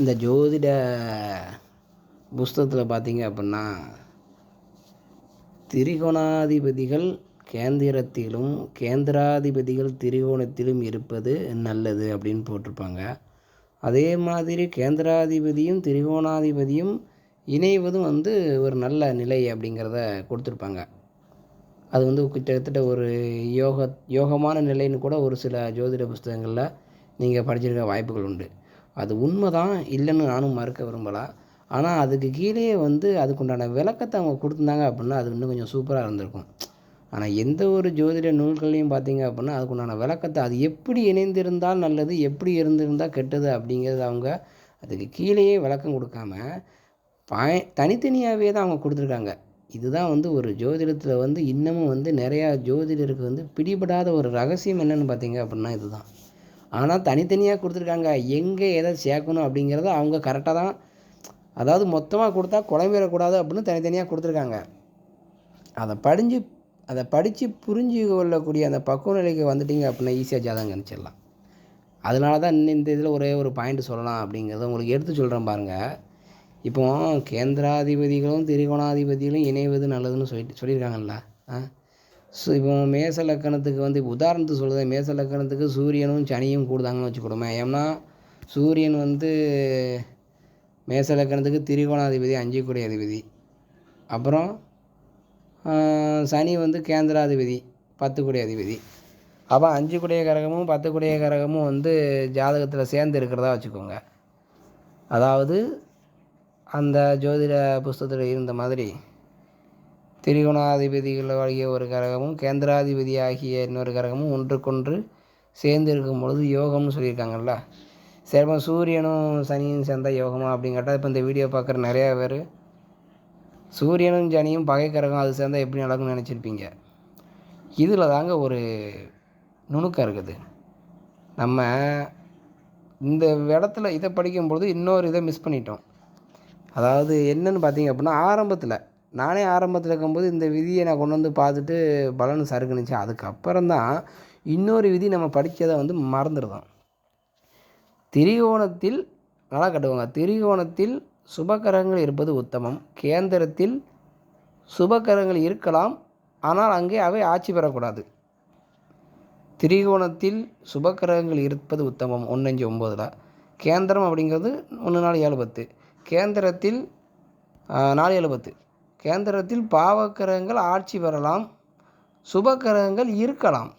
இந்த ஜோதிட புஸ்தகத்தில் பார்த்தீங்க அப்படின்னா திரிகோணாதிபதிகள் கேந்திரத்திலும் கேந்திராதிபதிகள் திரிகோணத்திலும் இருப்பது நல்லது அப்படின்னு போட்டிருப்பாங்க அதே மாதிரி கேந்திராதிபதியும் திரிகோணாதிபதியும் இணைவதும் வந்து ஒரு நல்ல நிலை அப்படிங்கிறத கொடுத்துருப்பாங்க. அது வந்து கிட்டத்தட்ட ஒரு யோக யோகமான நிலைன்னு கூட ஒரு சில ஜோதிட புஸ்தகங்களில் நீங்கள் படிச்சிருக்க வாய்ப்புகள் உண்டு. அது உண்மை தான் இல்லைன்னு நானும் மறுக்க விரும்பலை. ஆனால் அதுக்கு கீழே வந்து அதுக்குண்டான விளக்கத்தை அவங்க கொடுத்துருந்தாங்க அப்படின்னா அது இன்னும் கொஞ்சம் சூப்பராக இருந்திருக்கும். ஆனால் எந்த ஒரு ஜோதிட நூல்களையும் பார்த்தீங்க அப்படின்னா அதுக்குண்டான விளக்கத்தை அது எப்படி இணைந்திருந்தால் நல்லது எப்படி இருந்திருந்தால் கெட்டது அப்படிங்கிறது அவங்க அதுக்கு கீழேயே விளக்கம் கொடுக்காம பாய் தனித்தனியாகவே தான் அவங்க கொடுத்துருக்காங்க. இதுதான் வந்து ஒரு ஜோதிடத்தில் வந்து இன்னமும் வந்து நிறையா ஜோதிடருக்கு வந்து பிடிபடாத ஒரு ரகசியம் என்னென்னு பார்த்தீங்க அப்படின்னா இதுதான். ஆனால் தனித்தனியாக கொடுத்துருக்காங்க. எங்கே எதை சேர்க்கணும் அப்படிங்கிறத அவங்க கரெக்டாக தான் அதாவது மொத்தமாக கொடுத்தா குழம்பிடக்கூடாது அப்படின்னு தனித்தனியாக கொடுத்துருக்காங்க. அதை படிஞ்சு அதை படித்து புரிஞ்சு கொள்ளக்கூடிய அந்த பக்குவ நிலைக்கு வந்துட்டிங்க அப்படின்னா ஈஸியாக ஜாதகம் கணிச்சிடலாம். அதனால தான் இந்த இதில் ஒரே ஒரு பாயிண்ட் சொல்லலாம் அப்படிங்கிறத உங்களுக்கு எடுத்து சொல்கிறேன் பாருங்கள் இப்போ கேந்திராதிபதிகளும் திரிகோணாதிபதிகளும் இணைவது நல்லதுன்னு சொல்லிட்டு சொல்லியிருக்காங்கல்ல ஆ? ஸோ இப்போ மேச லக்கணத்துக்கு வந்து உதாரணத்துக்கு சொல்லுது மேச லக்கணத்துக்கு சூரியனும் சனியும் கூடுதாங்கன்னு வச்சுக்கிடுமே. ஏன்னா சூரியன் வந்து மேச லக்கணத்துக்கு திரிகோணாதிபதி அஞ்சு கோடி அதிபதி. அப்புறம் சனி வந்து கேந்திராதிபதி பத்து கோடி அதிபதி. அப்போ அஞ்சு குடைய கரகமும் பத்து குடைய கரகமும் வந்து ஜாதகத்தில் சேர்ந்து இருக்கிறதா வச்சுக்கோங்க. அதாவது அந்த ஜோதிட புஸ்தகத்தில் இருந்த மாதிரி திரிகோணாதிபதிகள் ஆகிய ஒரு கரகமும் கேந்திராதிபதி ஆகிய இன்னொரு கரகமும் ஒன்றுக்கொன்று சேர்ந்து இருக்கும் பொழுது யோகம்னு சொல்லியிருக்காங்கல்ல. சரி சூரியனும் சனியும் சேர்ந்தால் யோகமா அப்படின்னு கேட்டால் இப்போ இந்த வீடியோ பார்க்குற நிறையா பேர் சூரியனும் சனியும் பகை கரகம் அது சேர்ந்தால் எப்படி நடக்கும்னு நினச்சிருப்பீங்க. இதில் தாங்க ஒரு நுணுக்கம் இருக்குது. நம்ம இந்த இடத்துல இதை படிக்கும்பொழுது இன்னொரு இதை மிஸ் பண்ணிட்டோம். அதாவது என்னென்னு பார்த்தீங்க அப்படின்னா ஆரம்பத்தில் நானே ஆரம்பத்தில் இருக்கும்போது இந்த விதியை நான் கொண்டு வந்து பார்த்துட்டு பலன் சறுக்குனுச்சு. அதுக்கப்புறம் தான் இன்னொரு விதி நம்ம படித்ததை வந்து மறந்துடுதோம் திரிகோணத்தில் நல்லா கட்டுவாங்க. திரிகோணத்தில் சுபகரங்கள் இருப்பது உத்தமம். கேந்திரத்தில் சுபகரங்கள் இருக்கலாம். ஆனால் அங்கே அவை ஆட்சி பெறக்கூடாது. திரிகோணத்தில் சுபக்கிரகங்கள் இருப்பது உத்தமம். ஒன்றஞ்சு ஒம்போதில். கேந்திரம் அப்படிங்கிறது ஒன்று நாலு ஏழு பத்து. கேந்திரத்தில் நாலு ஏழு பத்து. கேந்திரத்தில் பாவக்கிரகங்கள் ஆட்சி பெறலாம் சுபக்கிரகங்கள் இருக்கலாம்.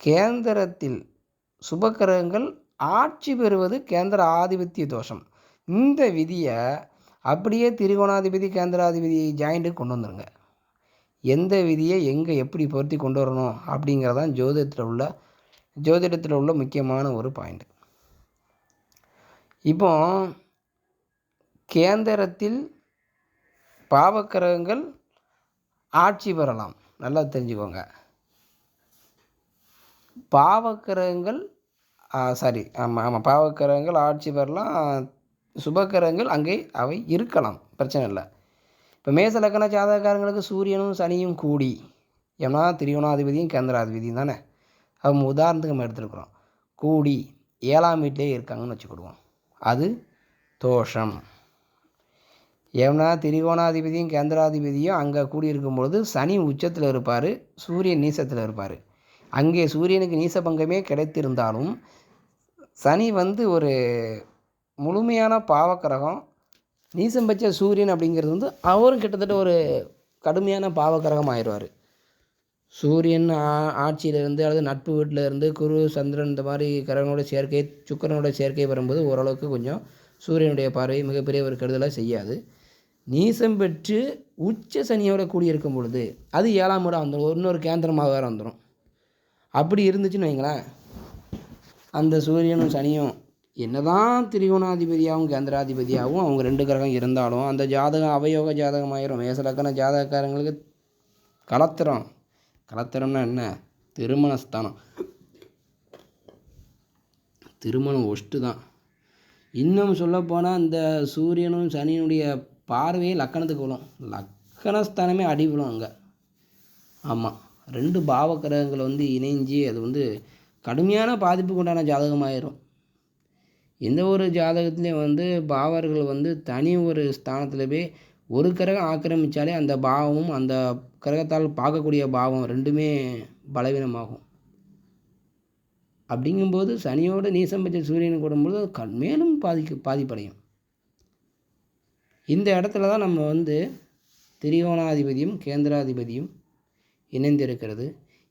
கேந்திரத்தில் சுபக்கிரகங்கள் ஆட்சி பெறுவது கேந்திர ஆதிபத்திய தோஷம். இந்த விதியை அப்படியே திரிகோணாதிபதி கேந்திராதிபதி ஜாயிண்ட்டுக்கு கொண்டு வந்துடுங்க எந்த விதியை எங்கே எப்படி பொருத்தி கொண்டு வரணும் அப்படிங்கிறதான் ஜோதிடத்தில் உள்ள ஜோதிடத்தில் உள்ள முக்கியமான ஒரு பாயிண்ட் இப்போ கேந்திரத்தில் பாவக்கிரகங்கள் ஆட்சி பெறலாம். நல்லா தெரிஞ்சுக்கோங்க. பாவக்கிரகங்கள் சாரி ஆமாம் ஆமாம் பாவக்கிரகங்கள் ஆட்சி பெறலாம். சுபக்கிரகங்கள் அங்கே அவை இருக்கலாம். பிரச்சனை இல்லை. இப்போ மேச லக்கண ஜாதகக்காரங்களுக்கு சூரியனும் சனியும் கூடி ஏன்னா திரியோணாதிபதியும் கேந்திராதிபதியும் தானே? அவங்க உதாரணத்துக்கு நம்ம எடுத்துருக்குறோம். கூடி ஏழாம் வீட்டிலே இருக்காங்கன்னு வச்சுக்கிடுவோம் அது தோஷம். ஏன்னா திரிகோணாதிபதியும் கேந்திராதிபதியும் அங்கே கூடியிருக்கும் பொழுது சனி உச்சத்தில் இருப்பார் சூரியன் நீசத்தில் இருப்பார். அங்கே சூரியனுக்கு நீச பங்கமே கிடைத்திருந்தாலும் சனி வந்து ஒரு முழுமையான பாவக்கிரகம். நீசம் பச்ச சூரியன் அப்படிங்கிறது வந்து அவரும் கிட்டத்தட்ட ஒரு கடுமையான பாவக்கிரகம் ஆயிடுவார். சூரியன் ஆட்சியிலிருந்து அல்லது நட்பு வீட்டில் இருந்து குரு சந்திரன் இந்த மாதிரி கிரகனோட சேர்க்கை சுக்கரனோட சேர்க்கை வரும்போது ஓரளவுக்கு கொஞ்சம் சூரியனுடைய பார்வை மிகப்பெரிய ஒரு கெடுதலாக செய்யாது. நீசம் பெற்று உச்ச சனியோட கூடியிருக்கும் பொழுது அது ஏழாம் இடம் வந்துடும் இன்னொரு கேந்திரமாக வேறு வந்துடும் அப்படி இருந்துச்சுன்னு வைங்களேன் அந்த சூரியனும் சனியும் என்னதான் திரிகோணாதிபதியாகவும் கேந்திராதிபதியாகவும் அவங்க ரெண்டு கிரகம் இருந்தாலும் அந்த ஜாதகம் அவயோக ஜாதகம் ஆயிரும் மேசலக்கண ஜாதகக்காரங்களுக்கு கலத்திரம். கலத்திரம்னா என்ன? திருமணஸ்தானம் திருமணம் ஒஷ்டு தான் இன்னும் சொல்லப்போனால் இந்த சூரியனும் சனியினுடைய பார்வையே லக்கணத்துக்கு விழும். லக்கணஸ்தானமே அடி விழும் அங்கே. ஆமாம் ரெண்டு பாவ கிரகங்கள் வந்து இணைஞ்சு அது வந்து கடுமையான பாதிப்புக்கு உண்டான ஜாதகமாயிரும். எந்த ஒரு ஜாதகத்துலேயும் வந்து பாவர்கள் வந்து தனி ஒரு ஸ்தானத்தில் போய் ஒரு கிரகம் ஆக்கிரமித்தாலே அந்த பாவமும் அந்த கிரகத்தால் பார்க்கக்கூடிய பாவம் ரெண்டுமே பலவீனமாகும். அப்படிங்கும்போது சனியோட நீசம் பெற்ற சூரியன் கூடும்போது அது கண் மேலும் பாதிக்கு பாதிப்படையும். இந்த இடத்துல தான் நம்ம வந்து திரிகோணாதிபதியும் கேந்திராதிபதியும் இணைந்திருக்கிறது.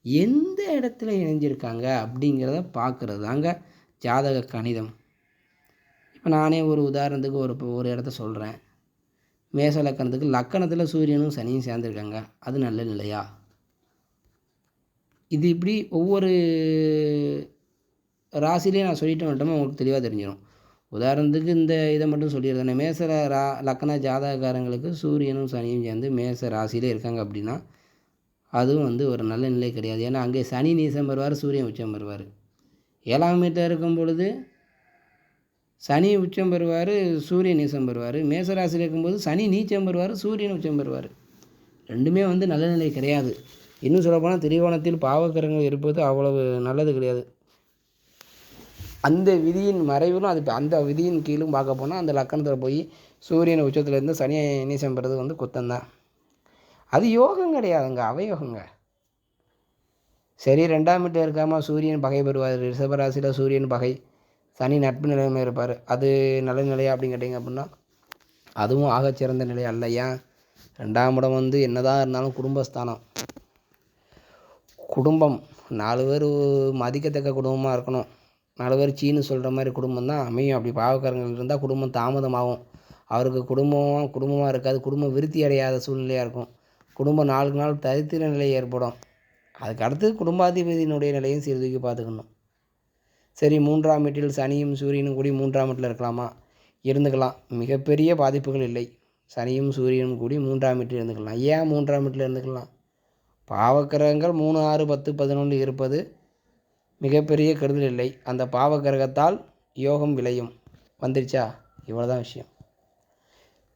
எந்த இடத்துல இணைஞ்சிருக்காங்க அப்படிங்கிறத பார்க்குறது தாங்க ஜாதக கணிதம். இப்போ நானே ஒரு உதாரணத்துக்கு ஒரு ஒரு இடத்த சொல்கிறேன் மேச லக்கணத்துக்கு லக்கணத்தில் சூரியனும் சனியும் சேர்ந்துருக்காங்க. அது நல்ல நிலையா? இது இப்படி ஒவ்வொரு ராசிலையும் நான் சொல்லிட்டு வந்துட்டோமோ உங்களுக்கு தெளிவாக தெரிஞ்சிடும் உதாரணத்துக்கு இந்த இதை மட்டும் சொல்லியிருந்தேன் மேச ரா லக்கண ஜாதகக்காரங்களுக்கு சூரியனும் சனியும் சேர்ந்து மேச ராசியிலே இருக்காங்க அப்படின்னா அதுவும் வந்து ஒரு நல்ல நிலை கிடையாது. ஏன்னா அங்கே சனி நீசம் வருவார் சூரியன் உச்சம் வருவார். ஏழாம் வீட்டில் இருக்கும் பொழுது சனி உச்சம் பெறுவார் சூரியன் நீச்சம் பெறுவார் மேசராசியில் இருக்கும்போது சனி நீச்சம் பெறுவார் சூரியன் உச்சம் பெறுவார் ரெண்டுமே வந்து நல்ல நிலை கிடையாது. இன்னும் சொல்லப்போனால் திரிகோணத்தில் பாவக்கரங்கள் இருப்பது அவ்வளவு நல்லது கிடையாது. அந்த விதியின் மறைவிலும் அது அந்த விதியின் கீழும் பார்க்க போனால் அந்த லக்கணத்தில் போய் சூரியன் உச்சத்துலேருந்து சனியை நீச்சம் பெறது வந்து குத்தந்தான் அது யோகம் கிடையாதுங்க அவயோகங்க. சரி ரெண்டாம் வீட்டில் இருக்காமல் சூரியன் பகை பெறுவார். ரிஷபராசியில் சூரியன் பகை சனி நட்பு நிலைமை இருப்பார். அது நல்ல நிலையா அப்படின்னு கேட்டிங்க அப்படின்னா அதுவும் ஆகச்சிறந்த நிலை அல்ல. ஏன்? ரெண்டாம் இடம் வந்து என்னதான் இருந்தாலும் குடும்பஸ்தானம். குடும்பம் நாலு பேர் மதிக்கத்தக்க குடும்பமாக இருக்கணும். நாலு பேர் சீனு சொல்கிற மாதிரி குடும்பம் தான் அமையும். அப்படி பாவக்காரங்கள் இருந்தால் குடும்பம் தாமதமாகும். அவருக்கு குடும்பம் குடும்பமாக இருக்காது. குடும்பம் விருத்தி அடையாத சூழ்நிலையாக இருக்கும். குடும்பம் நாளுக்கு நாள் தரித்திர நிலை ஏற்படும். அதுக்கு அடுத்து குடும்பாதிபதியினுடைய நிலையும் சீர்தூக்கி பார்த்துக்கணும். சரி மூன்றாம் வீட்டில் சனியும் சூரியனும் கூடி மூன்றாம் வீட்டில் இருக்கலாமா? இருந்துக்கலாம். மிகப்பெரிய பாதிப்புகள் இல்லை. சனியும் சூரியனும் கூடி மூன்றாம் வீட்டில் இருந்துக்கலாம். ஏன் மூன்றாம் வீட்டில் இருந்துக்கலாம்? பாவக்கிரகங்கள் மூணு ஆறு பத்து பதினொன்று இருப்பது மிகப்பெரிய கெடுதல் இல்லை. அந்த பாவகிரகத்தால் யோகம் விளையும். வந்துருச்சா? இவ்வளோதான் விஷயம்.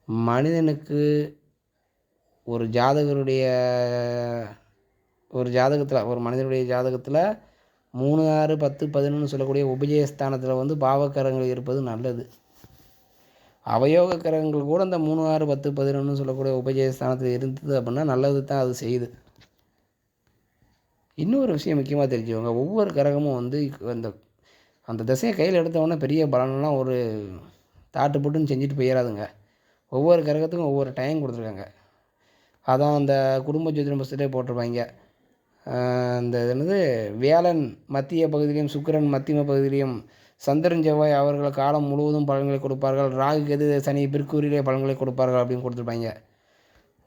மனிதனுக்கு ஒரு ஜாதகருடைய ஒரு ஜாதகத்தில் ஒரு மனிதனுடைய ஜாதகத்தில் மூணு ஆறு பத்து பதினொன்று சொல்லக்கூடிய உபஜயஸ்தானத்தில் வந்து பாவக்கரங்கள் இருப்பது நல்லது. அவயோக கரங்கள் கூட அந்த மூணு ஆறு பத்து பதினொன்று சொல்லக்கூடிய உபஜயஸ்தானத்தில் இருந்தது அப்படின்னா நல்லது தான் அது செய்யுது. இன்னொரு விஷயம் முக்கியமாக தெரிஞ்சுக்கோங்க. ஒவ்வொரு கரகமும் வந்து அந்த அந்த திசையை கையில் எடுத்தவொடனே பெரிய பலனெலாம் ஒரு தாட்டு போட்டுன்னு செஞ்சுட்டு போயிடாதுங்க ஒவ்வொரு கரகத்துக்கும் ஒவ்வொரு டைம் கொடுத்துருக்காங்க. அதான் அந்த குடும்ப ஜோதிடம் புஸ்தகத்தை போட்டிருப்பாங்க. இந்த என்னது? வியாழன் மத்திய பகுதியிலையும் சுக்கிரன் மத்தியம பகுதியிலையும் சந்திரன் செவ்வாய் அவர்கள் காலம் முழுவதும் பலன்களை கொடுப்பார்கள். ராகு கெது சனி பிற்கூரிலே பலன்களை கொடுப்பார்கள் அப்படின்னு கொடுத்துருப்பாங்க.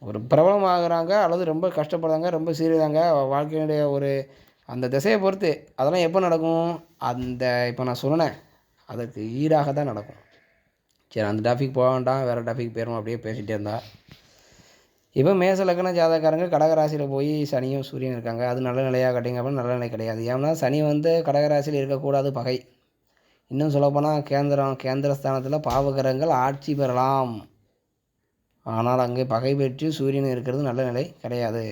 ஒரு பிரபலமாகறாங்க அல்லது ரொம்ப கஷ்டப்படுறாங்க ரொம்ப சீரியதாங்க வாழ்க்கையினுடைய ஒரு அந்த திசையை பொறுத்து அதெல்லாம் எப்போ நடக்கும்? அந்த இப்போ நான் சொன்னேன் அதற்கு ஈடாக தான் நடக்கும். சரி அந்த டாபிக் போக வேண்டாம் வேறு டாபிக் போயிடும் அப்படியே பேசிகிட்டே இருந்தா. இப்போ மேச லக்ன ஜாதகாரங்க கடகராசியில் போய் சனியும் சூரியன் இருக்காங்க. அது நல்ல நிலையாக கட்டிங்க அப்படின்னு நல்ல நிலை கிடையாது. ஏன்னா சனி வந்து கடகராசியில் இருக்கக்கூடாது பகை. இன்னும் சொல்லப்போனால் கேந்திரம் கேந்திரஸ்தானத்தில் பாவகிரகங்கள் ஆட்சி பெறலாம். ஆனால் அங்கே பகை பெற்று சூரியன் இருக்கிறது நல்ல நிலை கிடையாது.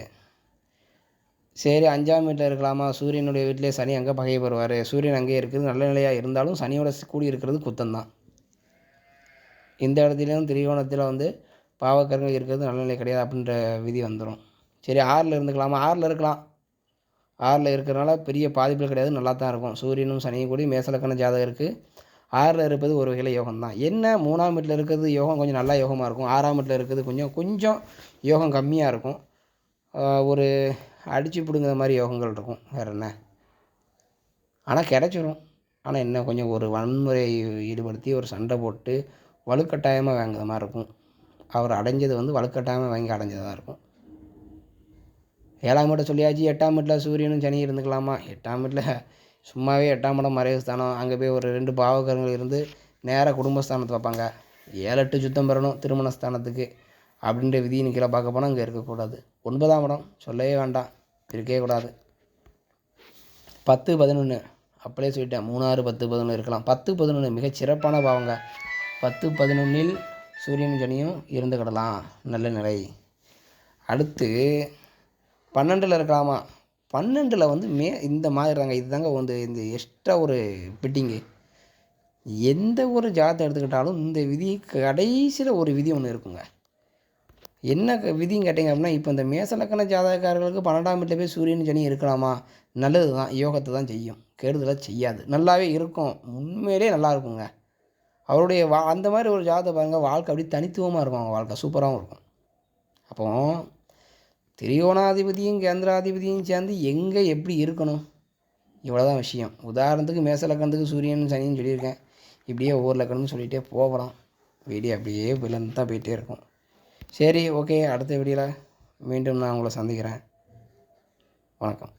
சரி அஞ்சாம் வீட்டில் இருக்கலாமா? சூரியனுடைய வீட்டிலே சனி அங்கே பகை பெறுவார். சூரியன் அங்கே இருக்கிறது நல்ல நிலையாக இருந்தாலும் சனியோட கூடி இருக்கிறது குத்தம்தான். இந்த இடத்துலையும் திரிகோணத்தில் வந்து பாவக்கரங்கள் இருக்கிறது நல்ல நிலை கிடையாது அப்படின்ற விதி வந்துடும் சரி ஆறில் இருந்துக்கலாமா? ஆறில் இருக்கலாம். ஆறில் இருக்கிறனால பெரிய பாதிப்புகள் கிடையாது. நல்லா தான் இருக்கும். சூரியனும் சனியும் கூடி மேசலக்கண ஜாதகம் இருக்குது ஆறில் இருப்பது ஒரு வகையில் யோகம் தான் என்ன? மூணாம் வீட்டில் இருக்கிறது யோகம் கொஞ்சம் நல்லா யோகமாக இருக்கும். ஆறாம் வீட்டில் இருக்கிறது கொஞ்சம் கொஞ்சம் யோகம் கம்மியாக இருக்கும். ஒரு அடித்து பிடுங்குற மாதிரி யோகங்கள் இருக்கும். வேறு என்ன? ஆனால் கிடச்சிரும். ஆனால் என்ன? கொஞ்சம் ஒரு வன்முறை ஈடுபடுத்தி ஒரு சண்டை போட்டு வலுக்கட்டாயமாக வாங்குற மாதிரி இருக்கும். அவர் அடைஞ்சது வந்து வலுக்கட்டாயமாக வாங்கி அடைஞ்சதாக இருக்கும். ஏழாம் வீட்டை சொல்லியாச்சு. எட்டாம் வீட்டில் சூரியனும் சனி இருந்துக்கலாமா? எட்டாம் வீட்டில் சும்மாவே எட்டாம் இடம் மறைவு ஸ்தானம். அங்கே போய் ஒரு ரெண்டு பாவகரங்கள் இருந்து நேராக குடும்பஸ்தானத்தை பார்ப்பாங்க. ஏழு எட்டு சுத்தம் பெறணும் திருமண ஸ்தானத்துக்கு அப்படின்ற விதியின் கீழே பார்க்க போனால் அங்கே இருக்கக்கூடாது. ஒன்பதாம் இடம் சொல்லவே வேண்டாம். இருக்கவே கூடாது. பத்து பதினொன்று அப்படியே சொல்லிட்டேன். மூணாறு பத்து பதினொன்று இருக்கலாம். பத்து பதினொன்று மிகச் சிறப்பான பாவங்க. பத்து பதினொன்றில் சூரியன் சனியும் இருந்து கிடலாம். நல்ல நிலை. அடுத்து பன்னெண்டில் இருக்கலாமா? பன்னெண்டில் வந்து மே இந்த மாதிரி தாங்க இதுதாங்க வந்து இந்த எக்ஸ்ட்ரா ஒரு பிட்டிங்கு எந்த ஒரு ஜாதத்தை எடுத்துக்கிட்டாலும் இந்த விதி கடைசியில் ஒரு விதி ஒன்று இருக்குங்க. என்ன க- விதின்னு கேட்டிங்க அப்படின்னா இப்போ இந்த மேசலக்கண ஜாதகக்காரர்களுக்கு பன்னெண்டாம் வீட்டில் போய் சூரியன் சனி இருக்கலாமா? நல்லது தான் யோகத்தை தான் செய்யும். கெடுதலாக செய்யாது. நல்லாவே இருக்கும். உண்மையிலே நல்லா இருக்குங்க. அவருடைய வா அந்த மாதிரி ஒரு ஜாதகத்தை பாருங்கள் வாழ்க்கை அப்படியே தனித்துவமாக இருக்கும். அவங்க வாழ்க்கை சூப்பராகவும் இருக்கும். அப்போ திரியோணாதிபதியும் கேந்திராதிபதியும் சேர்ந்து எங்கே எப்படி இருக்கணும்? இவ்வளோதான் விஷயம். உதாரணத்துக்கு மேச லக்கணத்துக்கு சூரியன் சனின்னு சொல்லியிருக்கேன். இப்படியே ஒவ்வொரு லக்கணம்னு சொல்லிகிட்டே போகலாம். வீடியோ அப்படியே விழுந்து தான் போயிட்டே இருக்கும். சரி ஓகே அடுத்த வீடியோவில் மீண்டும் நான் உங்களை சந்திக்கிறேன். வணக்கம்.